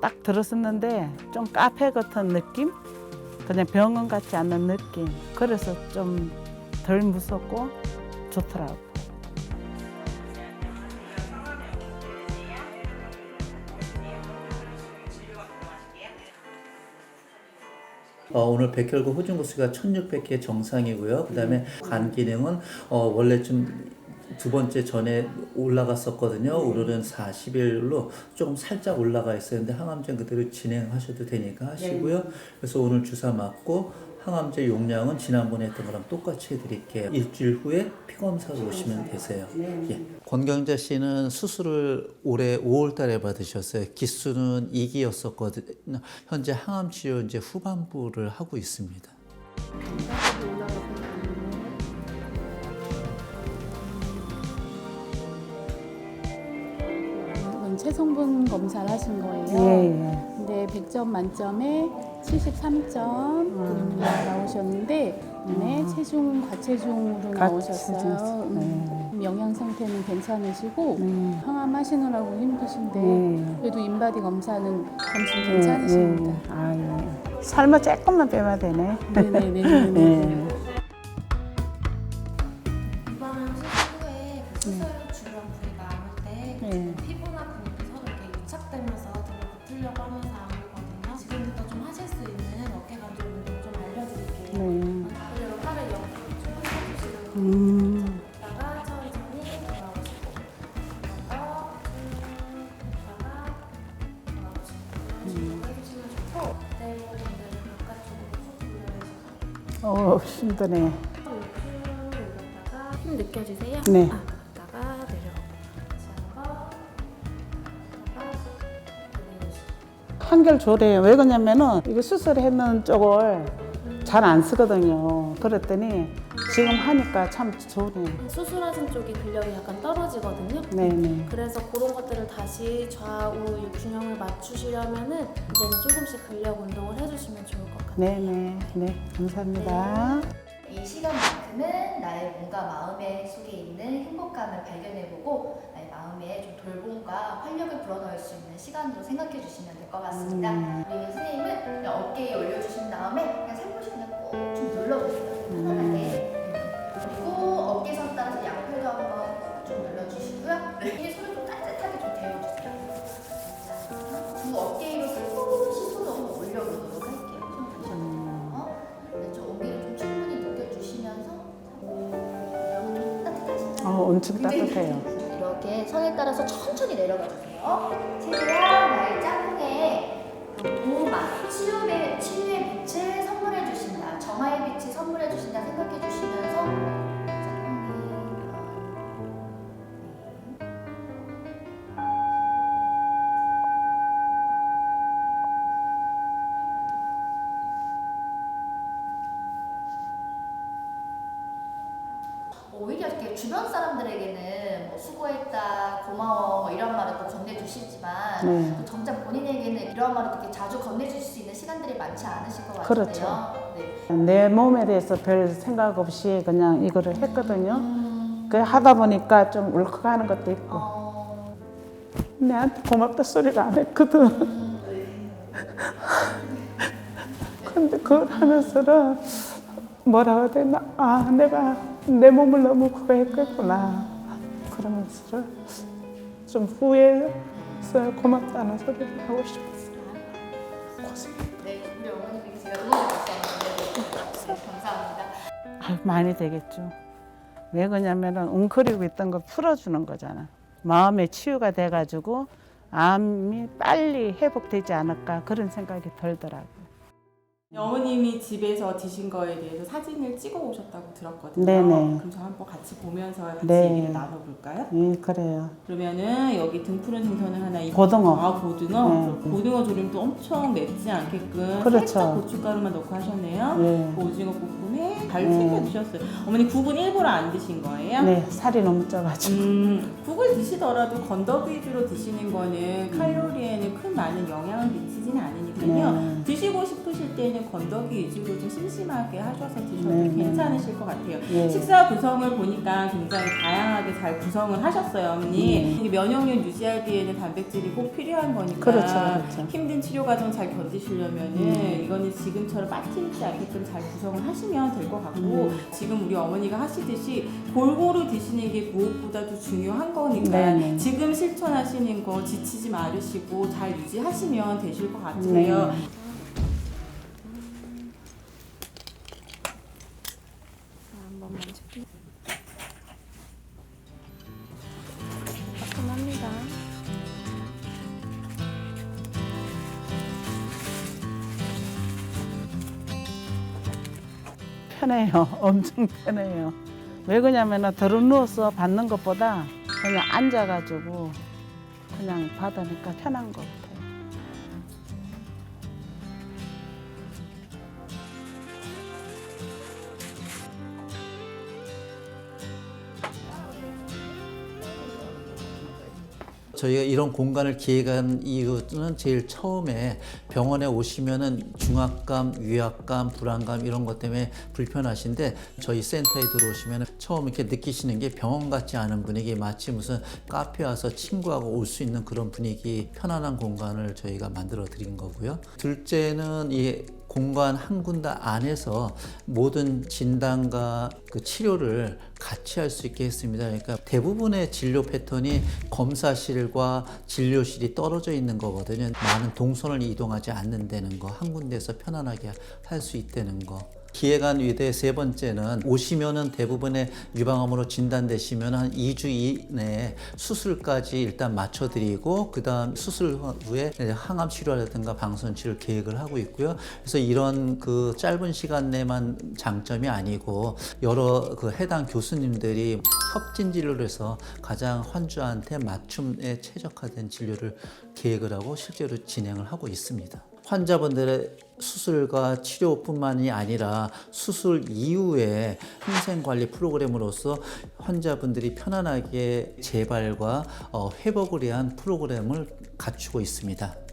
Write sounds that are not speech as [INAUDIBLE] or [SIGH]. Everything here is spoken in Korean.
딱 들었었는데 좀 카페 같은 느낌? 그냥 병원 같지 않는 느낌. 그래서 좀 덜 무섭고 좋더라고. 어, 오늘 백혈구 호중구수가 1600개 정상이고요. 그 다음에 간 기능은 어, 원래 좀 두 번째 전에 올라갔었거든요. 오늘은 40일로 조금 살짝 올라가 있었는데 항암제 그대로 진행하셔도 되니까 하시고요. 그래서 오늘 주사 맞고 항암제 용량은 지난번에 했던 거랑 똑같이 해드릴게요. 일주일 후에 피검사로 오시면 되세요. 예. 권경자 씨는 수술을 올해 5월 달에 받으셨어요. 기수는 2기였었거든요. 현재 항암 치료 이제 후반부를 하고 있습니다. 이건 체성분 검사를 하신 거예요. 예, 예. 근데 100점 만점에 73점 음, 나오셨는데 네, 체중 과체중으로 나오셨어요. 음, 영양 상태는 괜찮으시고 네. 항암 하시느라고 힘드신데 네. 그래도 인바디 검사는 검진 예, 괜찮으십니다. 예. 아, 예. 살만 조금만 빼면 되네. 네네네. 예. 네. 그대로 팔을 옆으로 쭉 펴주시고 음. 있다가 천천히 돌아오시고 한번더 있다가 돌아오시고 이런 식으로 해주시면 좋고 그대로 반대로 바깥쪽으로 쭉 돌려주시고 어, 힘드네. 쭉 올렸다가 힘 느껴지세요? 네. 아, 갔다가 내려오고 다시 한번 갔다가 내려오시고 한결 조래요. 왜 그러냐면은 이거 수술했는 쪽을 잘 안 쓰거든요. 그랬더니 지금 하니까 참 좋네. 수술하신 쪽이 근력이 약간 떨어지거든요. 네네. 그래서 그런 것들을 다시 좌우 균형을 맞추시려면은 이제는 조금씩 근력 운동을 해주시면 좋을 것 같아요. 네네. 네. 감사합니다. 이 시간만큼은 나의 몸과 마음의 속에 있는 행복감을 발견해보고 나의 마음에 좀 돌봄과 활력을 불어넣을 수 있는 시간으로 생각해 주시면 될 것 같습니다. 음. 우리 선생님은 어깨에 올려주신 다음에 엄청 따뜻해요. 이렇게 선에 따라서 천천히 내려가 주세요. 최대한 나의 짝꿍에 보호막, 치유의, 치유의 오히려 이렇게 주변 사람들에게는 뭐 수고했다, 고마워 뭐 이런 말을 또 건네주시지만 네. 또 정작 본인에게는 이런 말을 그렇게 자주 건네주실 수 있는 시간들이 많지 않으실 것 같은데요. 그렇죠. 네. 내 몸에 대해서 별 생각 없이 그냥 이거를 했거든요. 음, 그 하다 보니까 좀 울컥하는 것도 있고. 어, 내한테 고맙다 소리를 안 했거든. 음, [LAUGHS] 근데 그걸 하면서는 뭐라고 해야 되나? 아, 내가 내 몸을 너무 후회했겠구나. 그러면서 좀 후회해서 고맙다는 소리를 하고 싶었어요. 고생. 네, 우리 제가 감사합니다. 아, 많이 되겠죠. 왜 그러냐면은 웅크리고 있던 걸 풀어주는 거잖아. 마음의 치유가 돼가지고 암이 빨리 회복되지 않을까 그런 생각이 들더라고. 어머님이 집에서 드신 거에 대해서 사진을 찍어 오셨다고 들었거든요. 네네. 그럼 저 한번 같이 보면서 같이 네. 얘기를 나눠볼까요? 예, 그래요. 그러면은 여기 등 푸른 생선을 하나 입 고등어. 아 고등어. 네. 그럼 고등어 조림도 엄청 맵지 않게끔 그렇죠. 살짝 고춧가루만 넣고 하셨네요. 네. 그 오징어 볶음에 잘 네. 챙겨 드셨어요. 어머니 국은 일부러 안 드신 거예요? 네, 살이 너무 쪄가지고. 음, 국을 드시더라도 건더기 위주로 드시는 거는 칼로리에는 큰 많은 영향을 미치지는 않으니까요. 네. 드시고 싶으실 때는 건더기 위주로 좀 심심하게 하셔서 드셔도 네, 네. 괜찮으실 것 같아요. 예. 식사 구성을 보니까 굉장히 다양하게 잘 구성을 하셨어요, 어머니. 이게 면역력 유지하기에는 단백질이 꼭 필요한 거니까 네. 그렇죠, 그렇죠. 힘든 치료 과정 잘 견디시려면은 이거는 지금처럼 빠뜨리지 않게끔 잘 구성을 하시면 될 것 같고 음. 지금 우리 어머니가 하시듯이 골고루 드시는 게 무엇보다도 중요한 거니까 네네. 지금 실천하시는 거 지치지 마시고 잘 유지하시면 되실 것 같아요. 네. 따끔합니다. 편해요. [LAUGHS] 엄청 편해요. 왜 그러냐면 들어 누워서 받는 것보다 그냥 앉아가지고 그냥 받으니까 편한 것 저희가 이런 공간을 기획한 이유는 제일 처음에 병원에 오시면은 중압감, 위압감, 불안감 이런 것 때문에 불편하신데 저희 센터에 들어오시면 처음 이렇게 느끼시는 게 병원 같지 않은 분위기 마치 무슨 카페 와서 친구하고 올 수 있는 그런 분위기 편안한 공간을 저희가 만들어 드린 거고요. 둘째는 이 공간 한 군데 안에서 모든 진단과 그 치료를 같이 할 수 있게 했습니다. 그러니까 대부분의 진료 패턴이 검사실과 진료실이 떨어져 있는 거거든요. 많은 동선을 이동하지 않는다는 거, 한 군데에서 편안하게 할 수 있다는 거. 기획안 위대 세 번째는 오시면은 대부분의 유방암으로 진단되시면 한 2주 이내에 수술까지 일단 맞춰드리고 그 다음 수술 후에 항암 치료라든가 방사선 치료 계획을 하고 있고요. 그래서 이런 그 짧은 시간 내만 장점이 아니고 여러 그 해당 교수님들이 협진 진료를 해서 가장 환자한테 맞춤에 최적화된 진료를 계획을 하고 실제로 진행을 하고 있습니다. 환자분들의 수술과 치료뿐만이 아니라 수술 이후에 항생관리 프로그램으로서 환자분들이 편안하게 재발과 어, 회복을 위한 프로그램을 갖추고 있습니다.